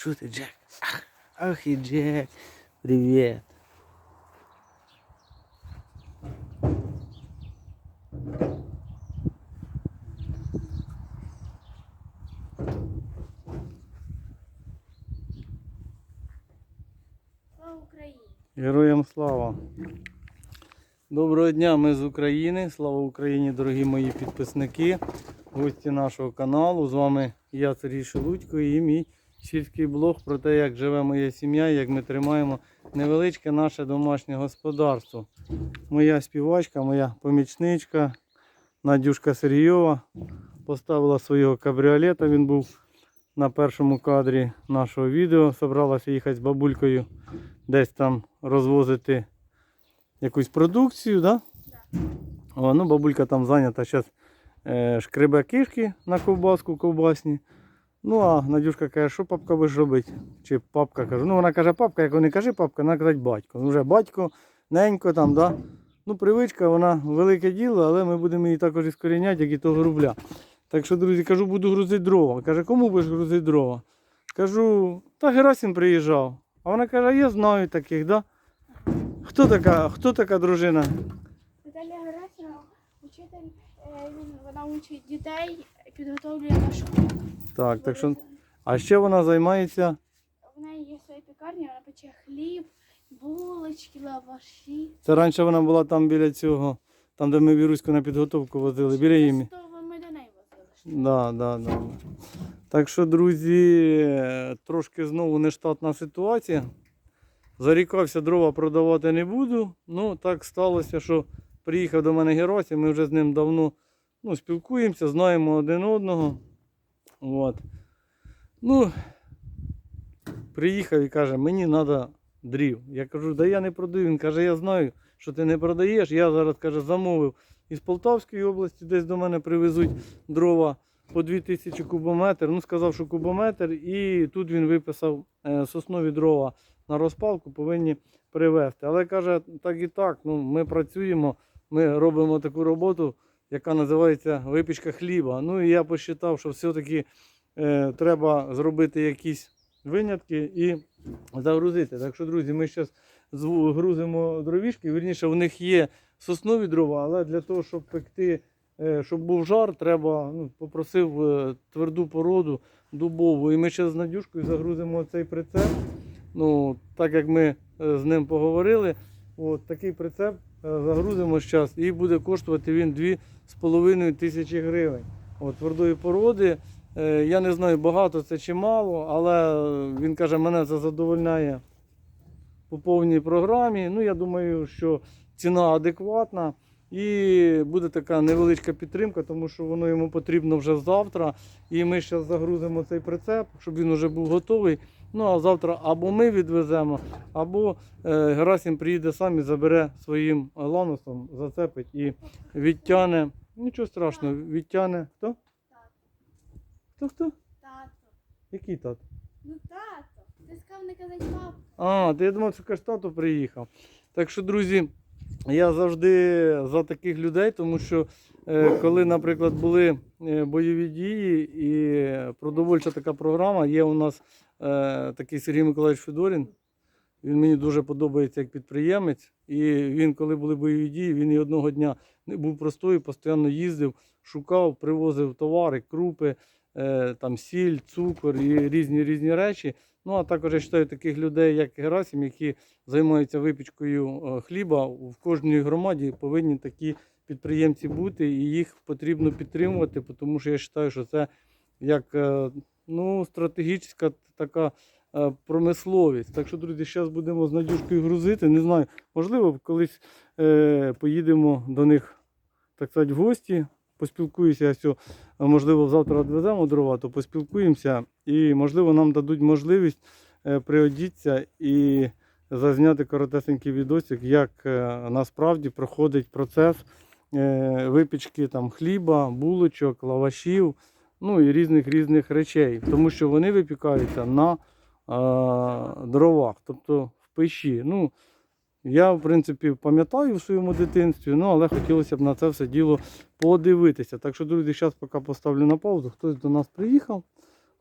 Що ти, Джек? Ах, ах і Джек. Привіт. Героям слава. Доброго дня, ми з України. Слава Україні, дорогі мої підписники, гості нашого каналу. З вами я, Сергій Шелудько, і мій сільський блог про те, як живе моя сім'я, як ми тримаємо невеличке наше домашнє господарство. Моя співачка, моя помічничка Надюшка Сергійова поставила свого кабріолета. Він був на першому кадрі нашого відео. Собралася їхати з бабулькою десь там розвозити якусь продукцію, да? О, ну, бабулька там зайнята зараз е, шкребе кишки на ковбаску ковбасні. Ну, а Надюшка каже, що папка будеш робити? Чи папка каже. Ну, вона каже, папка, як не каже папка, вона казати батько. Ну, вже батько, ненько там, да? Ну, привичка, вона велике діло, але ми будемо її також іскоріняти, як і того рубля. Так що, друзі, кажу, буду грузити дрова. Каже, кому будеш грузити дрова? Кажу, та Герасим приїжджав. А вона каже, я знаю таких, да? Хто така, хто така дружина? Наталя Герасимова, учитель, е, вона учить дітей, підготовлює на школу. Так, так що. А ще вона займається. В неї є своя пекарня, вона пече хліб, булочки, лаваші. Це раніше вона була там біля цього, там, де ми віруську на підготовку возили, біля. То ми до неї возили. Да, да, да. Так що, друзі, трошки знову нештатна ситуація. Зарікався, дрова продавати не буду. Ну, так сталося, що приїхав до мене Герасим, ми вже з ним давно ну, спілкуємося, знаємо один одного. От. Ну, приїхав і каже, мені треба дрів. Я кажу, да я не продаю. Він каже, я знаю, що ти не продаєш. Я зараз каже, замовив із Полтавської області, десь до мене привезуть дрова по 2000 кубометр. Ну, сказав, що кубометр, і тут він виписав е, соснові дрова на розпалку, повинні привезти. Але каже, так і так, ну, ми працюємо, ми робимо таку роботу, яка називається випічка хліба. Ну і я посчитав, що все-таки е, треба зробити якісь винятки і загрузити. Так що, друзі, ми зараз грузимо дровішки. Вірніше, у них є соснові дрова, але для того, щоб пекти, е, щоб був жар, треба, ну, попросив е, тверду породу дубову. І ми ще з Надюшкою загрузимо цей прицеп. Ну, так як ми е, з ним поговорили, от такий прицеп загрузимо зараз і буде коштувати він 2,5 тисячі гривень. От, твердої породи. Е, Я не знаю, багато це чи мало, але е, він каже, мене це задовольняє по повній програмі. Ну, я думаю, що ціна адекватна і буде така невеличка підтримка, тому що воно йому потрібно вже завтра. І ми зараз загрузимо цей прицеп, щоб він вже був готовий. Ну а завтра або ми відвеземо, або е, Герасим приїде сам і забере своїм ланосом, зацепить і відтяне. Нічого страшного, відтяне. Хто? Хто хто? Тато. Який тат? Ну тато. Ти сказав не казати папа. А, то я думав, що каже, тато приїхав. Так що, друзі, я завжди за таких людей, тому що коли, наприклад, були е, бойові дії і продовольча така програма, є у нас е, такий Сергій Миколаївич Федорін. Він мені дуже подобається як підприємець. І він, коли були бойові дії, він і одного дня не був простою, постійно їздив, шукав, привозив товари, крупи, е, там сіль, цукор і різні різні речі. Ну а також я вважаю таких людей, як Герасим, які займаються випічкою е, хліба. В кожній громаді повинні такі підприємці бути, і їх потрібно підтримувати, тому що я вважаю, що це як е, ну, стратегічна така е, промисловість. Так що, друзі, зараз будемо з Надюшкою грузити. Не знаю, можливо, колись е, поїдемо до них, так сказати, в гості. Поспілкуюся, можливо, завтра відвеземо дрова, то поспілкуємося і, можливо, нам дадуть можливість е, приодіться і зазняти коротесенький відосик, як насправді проходить процес випічки там, хліба, булочок, лавашів, ну і різних різних речей. Тому що вони випікаються на е, дровах, тобто в печі. Ну, я, в принципі, пам'ятаю в своєму дитинстві, ну, але хотілося б на це все діло подивитися. Так що, друзі, зараз поки поставлю на паузу. Хтось до нас приїхав.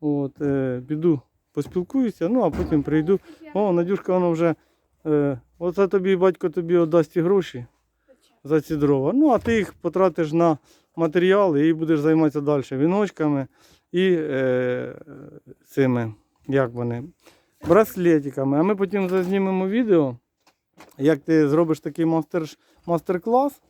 От, е, піду поспілкуюся, ну а потім прийду. О, Надюшка, воно вже. Е, оце тобі батько тобі віддасть гроші за ці дрова. Ну, а ти їх потратиш на матеріали і будеш займатися далі віночками і е, цими, як вони, браслетиками. А ми потім зазнімемо відео, як ти зробиш такий мастер, мастер-клас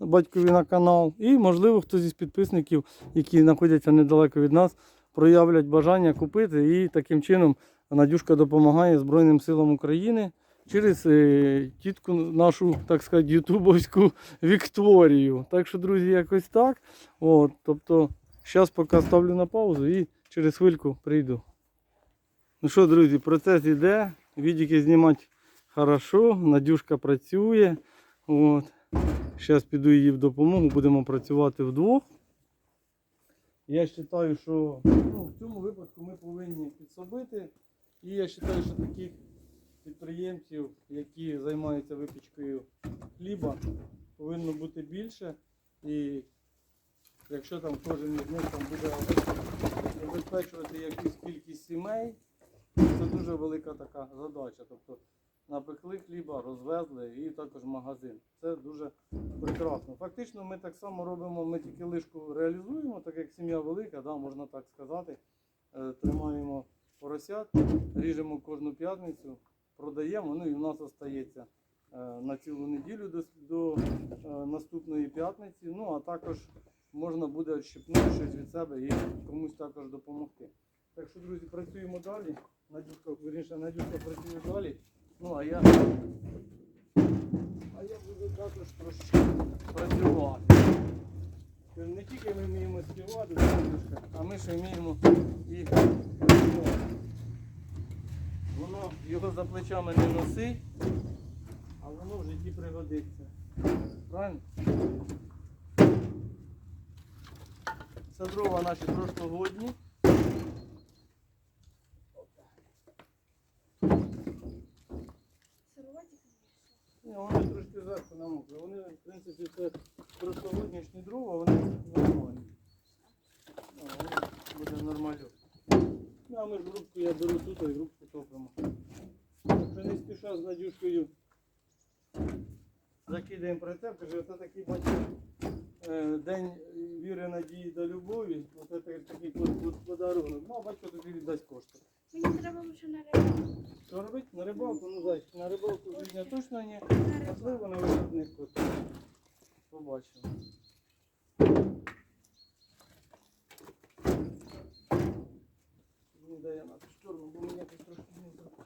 батькові на канал. І, можливо, хтось із підписників, які знаходяться недалеко від нас, проявлять бажання купити. І таким чином Надюшка допомагає Збройним силам України через е, тітку нашу, так сказати, ютубовську Вікторію. Так що, друзі, якось так. От, тобто, зараз поки ставлю на паузу і через хвильку прийду. Ну що, друзі, процес іде. Відіки знімати хорошо, Надюшка працює. От. Зараз піду їй в допомогу, будемо працювати вдвох. Я вважаю, що ну, в цьому випадку ми повинні підсобити. І я вважаю, що таких підприємців, які займаються випічкою хліба, повинно бути більше. І якщо там кожен із них там буде забезпечувати якусь кількість сімей, це дуже велика така задача. Тобто напекли хліба, розвезли і також магазин. Це дуже прекрасно. Фактично ми так само робимо, ми тільки лишку реалізуємо, так як сім'я велика, да, можна так сказати. Е, Тримаємо поросят, ріжемо кожну п'ятницю, продаємо, ну і в нас остається е, на цілу неділю до, до е, наступної п'ятниці. Ну а також можна буде відщипнути щось від себе і комусь також допомогти. Так що, друзі, працюємо далі. Надюшка, вірніше, Надюшка працює далі. Ну а я, а я буду також трошки працювати. Не тільки ми вміємо співати, а ми ще вміємо і працювати. Воно його за плечами не носи, а воно в житті пригодиться. Правильно? Це дрова наші прошлогодні. Ні, вони трошки зверху намокли. Вони, в принципі, це прошлогоднішні дрова, вони нормальні. Вони буде нормально. Ну, а ми ж грубку я беру тут, а грубку топимо. Так що не спіша з Надюшкою. Закидаємо прицеп, каже, це такий бачиш, е, день віри, надії та любові. Оце такий, такий под- под- подарунок. Ну, а батько тобі віддасть кошти. Мені треба лише на рибу. Що робити? На рибалку, ну зайчик, на рибалку життя точно ні. Можливо, на виробник кошти. Побачимо. Мені дає на ту сторону, бо мені якось трошки не зручно.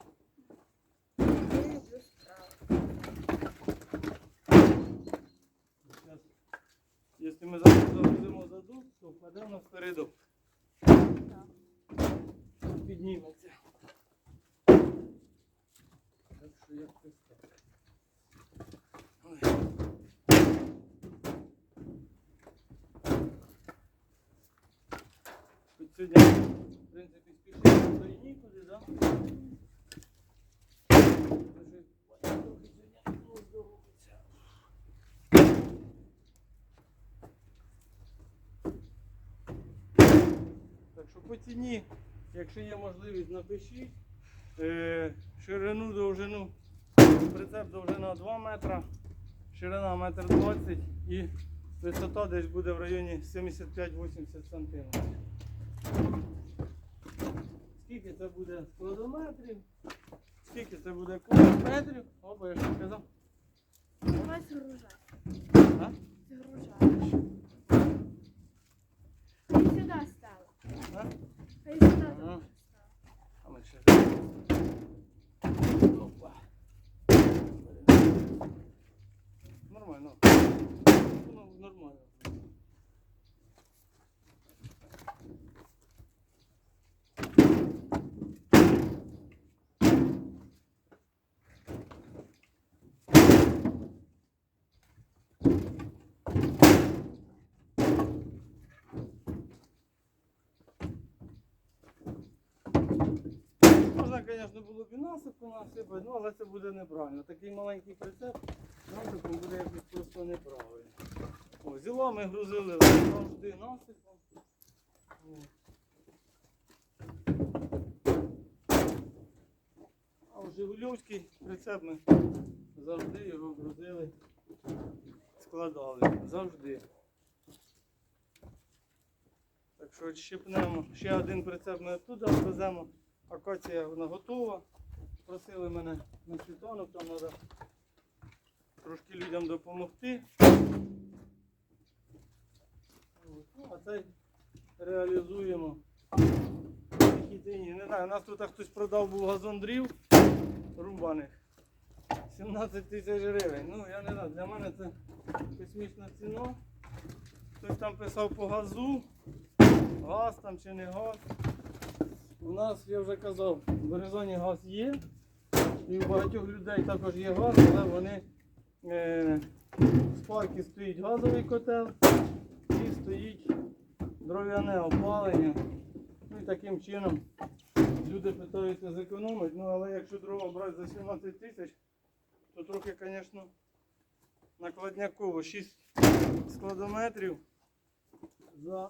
Я люблю справу. Зараз, Якщо ми зараз завеземо задув, то впаде на передок. Підніметься. Так що якось так. Ой. Тут сьогодні, в принципі, спішити то і нікуди, робиться. Так що по ціні, якщо є можливість, напишіть. Е, ширину, довжину, прицеп довжина 2 метра, ширина 1,20 м і висота десь буде в районі 75-80 см. Скільки це буде складометрів, скільки це буде кубометрів, оба я що казав. Давай гружа. А? Згружаєш. Хай сюди стало. А? Хай сюди Ага. стало. А ми ще. Опа. Нормально. Ну, нормально. Можна, звісно, було б і насипу насипати, ну, але це буде неправильно. Такий маленький прицеп насипом буде якось просто неправильно. О, зіла ми грузили завжди насипом. О. Жигульовський прицеп ми завжди його грузили, складали. Завжди. Так що щепнемо. Ще один прицеп ми туди веземо. Акація вона готова. Просили мене на світанок, там треба трошки людям допомогти. Ну, а цей реалізуємо. Не знаю, у нас тут хтось продав був газон дрів рубаних. 17 тисяч гривень. Ну, я не знаю, для мене це космічна ціна. Хтось там писав по газу, газ там чи не газ. У нас, я вже казав, в Березоні газ є. І у багатьох людей також є газ, але вони е, в парку стоїть газовий котел і стоїть дров'яне опалення. Ну і таким чином люди питаються зекономити. Ну але якщо дрова брати за 17 тисяч, то трохи, звісно, накладняково. 6 складометрів за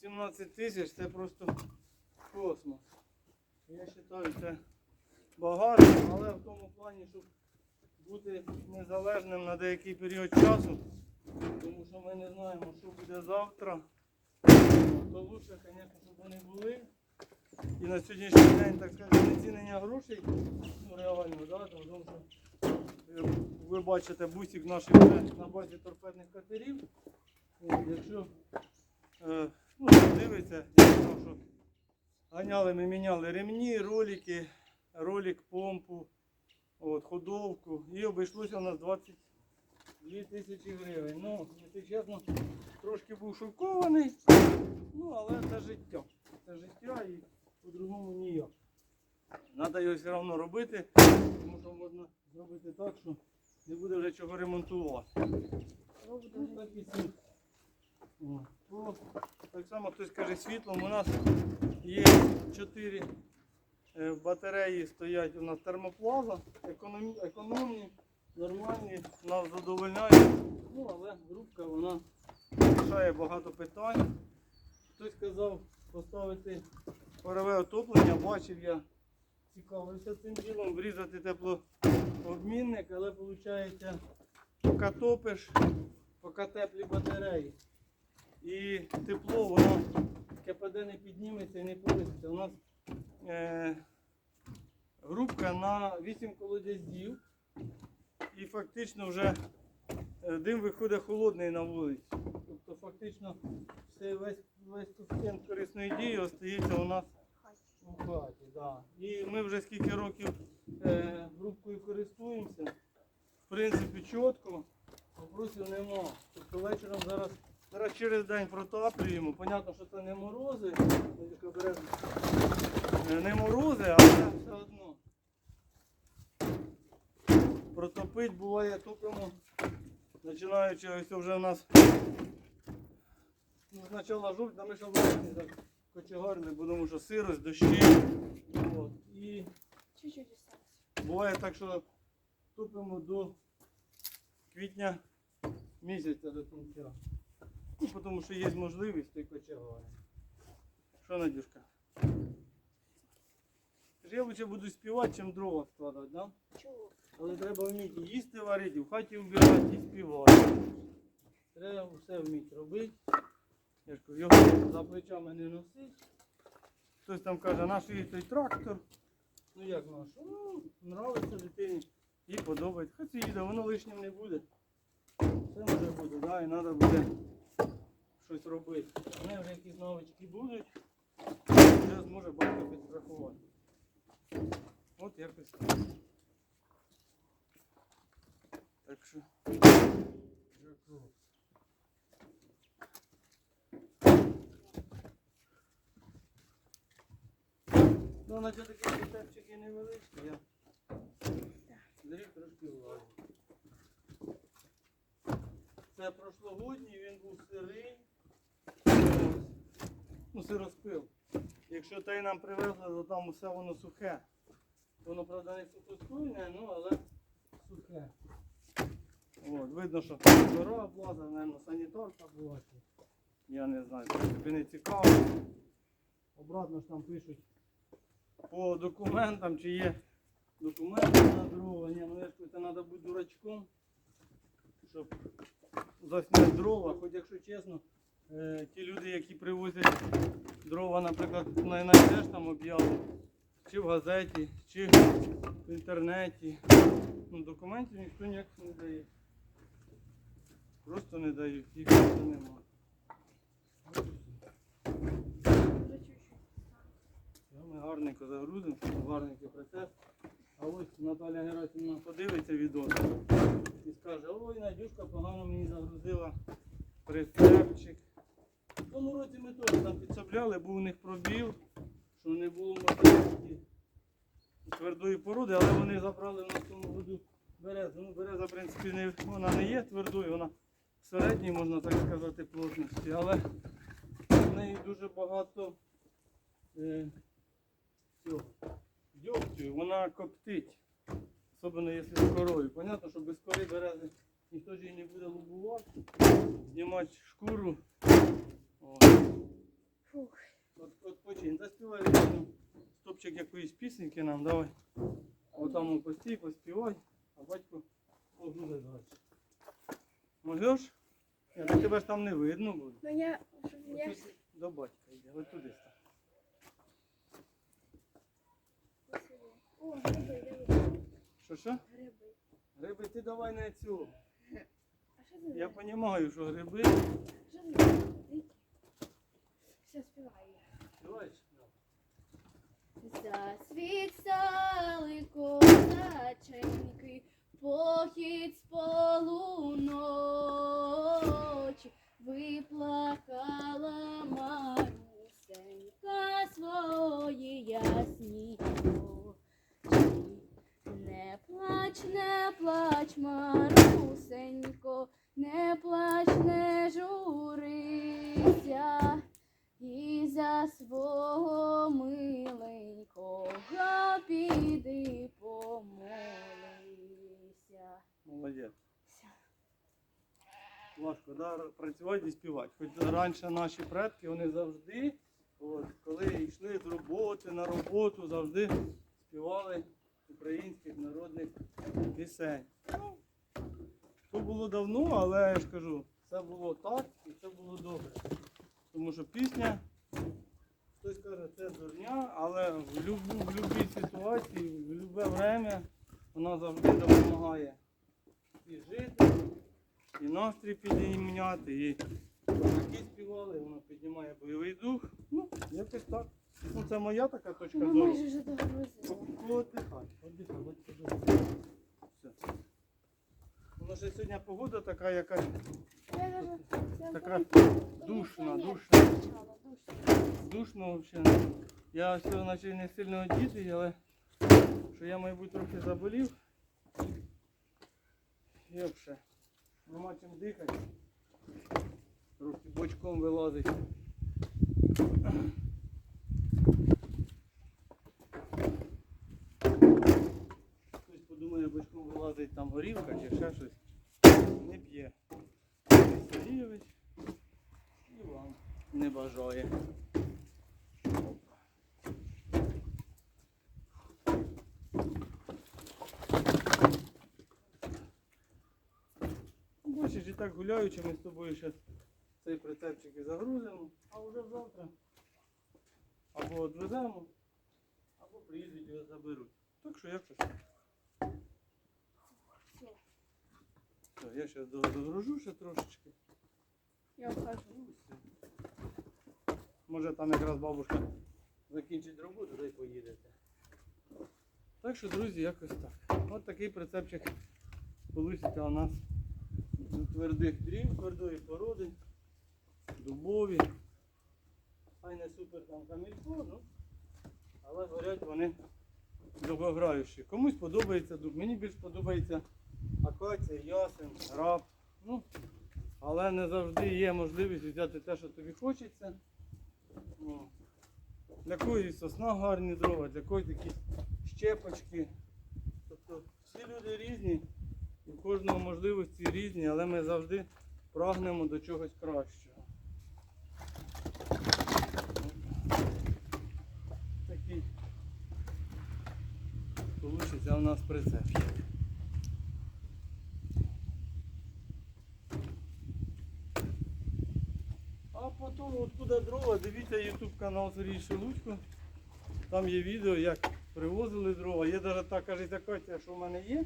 17 тисяч це просто космос. Я вважаю, це багато, але в тому плані, щоб бути незалежним на деякий період часу, тому що ми не знаємо, що буде завтра, то лучше, звісно, щоб вони були. І на сьогоднішній день, так сказати, грошей, ну реально, да, тому що е, ви бачите бусик наш на базі торпедних катерів. Якщо е, ну, дивиться, я знав, що ганяли, ми міняли ремні, ролики, ролик, помпу, от, ходовку. І обійшлося у нас 22 тисячі гривень. Ну, якщо чесно, трошки був шокований, ну але це життя. Це життя і по-другому ніяк. Треба його все одно робити, тому що можна зробити так, що не буде вже чого ремонтувати. Ну, так і ці. О, о, Так само хтось каже світлом. У нас є 4 батареї стоять у нас термоплаза, економні, нормальні, нас задовольняють. Ну, але групка вона рішає багато питань. Хтось казав поставити парове отоплення, бачив я, цікавився цим ділом, врізати теплообмінник, але виходить, поки топиш, поки теплі батареї. І тепло, воно КПД не підніметься і не повиситься. У нас е, групка на 8 колодязів і фактично вже е, дим виходить холодний на вулицю. Тобто фактично все, весь, весь коефіцієнт корисної дії остається у нас у хаті. Да. І ми вже скільки років е, групкою користуємося. В принципі, чітко, вопросів нема. Тобто вечором зараз, зараз через день протаплюємо. Понятно, що це не морози. Е, не морози, але все одно. Протопить буває топимо, починаючи ось вже у нас ну, спочатку жовтня, ми ще в липні так кочегарили, бо тому що сирость, дощі. От. І буває так, що топимо до квітня місяця до кінця. Ну, тому що є можливість той кочегари. Що, Надюшка? Я лучше буду співати, чим дрова складати, да? Чого? Але треба вміти їсти варити, в хаті вбирати і співати. Треба все вміти робити. Я ж кажу, його за плечами не носить. Хтось там каже, наш їй той трактор. Ну як наш? Ну, нравиться дитині і подобається. Хай це їде, воно лишнім не буде. Все може бути, да, і треба буде щось робити. У неї вже якісь навички будуть, вже зможе батько підстрахувати. От якось так. Так що. Дякую. Ну, на це такі китепчики невеличкі, я доріг трошки влажу. Це прошлогодній, він був сирий. Ну, сироспил. Якщо той нам привезли, то там усе воно сухе. Воно, правда, не сухостойне, ну але сухе. От, видно, що гора облаза, мабуть, санітарка була. Я не знаю, тобі не цікаво. Обратно ж там пишуть по документам, чи є документи на дрова. Ні, ну я ж це треба бути дурачком, щоб засняти дрова. Хоч якщо чесно, е, ті люди, які привозять дрова, наприклад, на- знайдеш там об'яви, чи в газеті, чи в інтернеті. Ну, документів ніхто ніяких не дає. Просто не дають, їх просто немає. Ми гарненько загрузимо, гарненький процес. А ось Наталя Герасимівна подивиться відео і скаже, ой, Надюшка погано мені загрузила прицепчик. Тому році ми теж там підсобляли, був у них пробіл, що не було можливості твердої породи, але вони забрали в нас тому году березу. Ну, береза, в принципі, не, вона не є твердою, вона середньої, можна так сказати, плотності, але в неї дуже багато е, дьогтю, вона коптить. Особливо якщо з корою. Понятно, що без кори берези ніхто ж її не буде лубувати, знімати шкуру. Фух. от, от почин. Заспівай стопчик якоїсь пісеньки нам, давай. Отам постій, поспівай, а батько погрузе далі. Можеш? Ні, так тебе ж там не видно буде. Ну я, я До батька йде, ось туди став. О, гриби, диви. Що що? Гриби. Гриби, ти давай не цю. Я розумію, що гриби. Що? Все, співаю. Співаєш? Засвітали козаченьки, похід з полуночі, виплакала Марусенька свої ясні очі. Не плач, не плач, Марусенько, не плач, да? працювати і співати. Хоч раніше наші предки, вони завжди, от, коли йшли з роботи на роботу, завжди співали українських народних пісень. Ну, то було давно, але я ж кажу, це було так і це було добре. Тому що пісня, хтось каже, це дурня, але в любій ситуації, в будь-яке время вона завжди допомагає і настрій підіймати, і які співали, воно піднімає бойовий дух. Ну, якось так. Ну, це моя така точка зору. майже вже догрузили. Отдихай, отдихай, от сюди. Все. Воно ще сьогодні погода така якась Я даже- я така душна, душна. душна. Душно взагалі. Я все наче не сильно одітий, але що я, мабуть, трохи заболів. І взагалі. Нема чим дихати. Трохи бочком вилазить. Хтось подумає, бочком вилазить там горілка чи ще щось. Не п'є. Сергійович і вам не бажає. Бачиш, і так гуляючи, ми з тобою ще цей прицепчик і загрузимо, а вже завтра або відвеземо, або приїдуть його заберуть. Так що якось. Все, я зараз догружу ще трошечки. Я вхожу. Ну. Може там якраз бабушка закінчить роботу, та й поїдете. Так що, друзі, якось так. От такий прицепчик вийде у нас твердих дрів, твердої породи, дубові. Хай не супер там камілько, ну, але горять вони довгограючі. Комусь подобається дуб, мені більш подобається акація, ясен, раб. Ну, але не завжди є можливість взяти те, що тобі хочеться. Ну, Для когось сосна гарні дрова, для когось якісь щепочки. Тобто всі люди різні, в кожного можливості різні, але ми завжди прагнемо до чогось кращого. Такий вийде у нас прицепчик. А потім откуда дрова, дивіться YouTube канал Сергій Шелудько. Там є відео, як привозили дрова. Є навіть та кажеться Катя, що в мене є.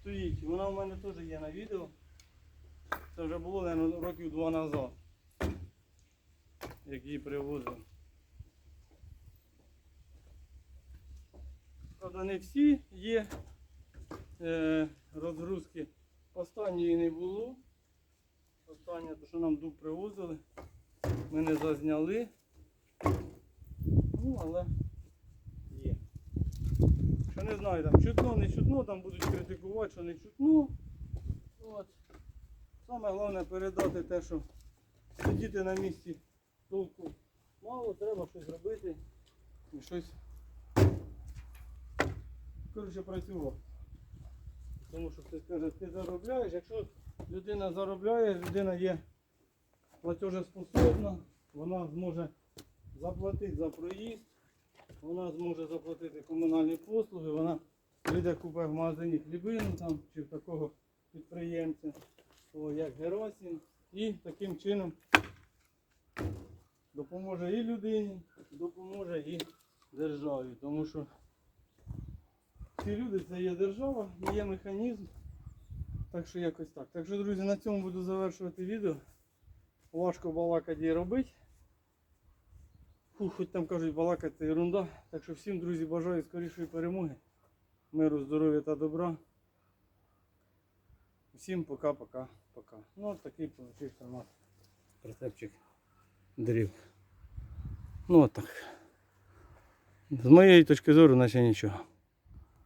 Стоїть. Вона в мене теж є на відео. Це вже було, мабуть, років два назад. Як її привозили. Правда, не всі є е, розгрузки. Останньої не було. Останнє, то що нам дуб привозили. Ми не зазняли. Ну, але. Що не знаю, там чутно, не чутно, там будуть критикувати, що не чутно. От. Саме головне передати те, що сидіти на місці толку мало, треба щось робити і щось коротше працювати. Тому що хтось каже, ти заробляєш, якщо людина заробляє, людина є платежеспособна, вона зможе заплатити за проїзд, вона зможе заплатити комунальні послуги, вона прийде купить в магазині хлібину там, чи в такого підприємця, о, як Геросін, і таким чином допоможе і людині, допоможе і державі. Тому що ці люди це є держава, є механізм. Так що якось так. Так що, друзі, на цьому буду завершувати відео. Важко балакати і робити. Фух, хоч там кажуть, балакати це ерунда. Так що всім, друзі, бажаю скорішої перемоги. Миру, здоров'я та добра. Всім пока-пока. пока. Ну, от такий получився у нас прицепчик дрів. Ну от так. З моєї точки зору, наче нічого.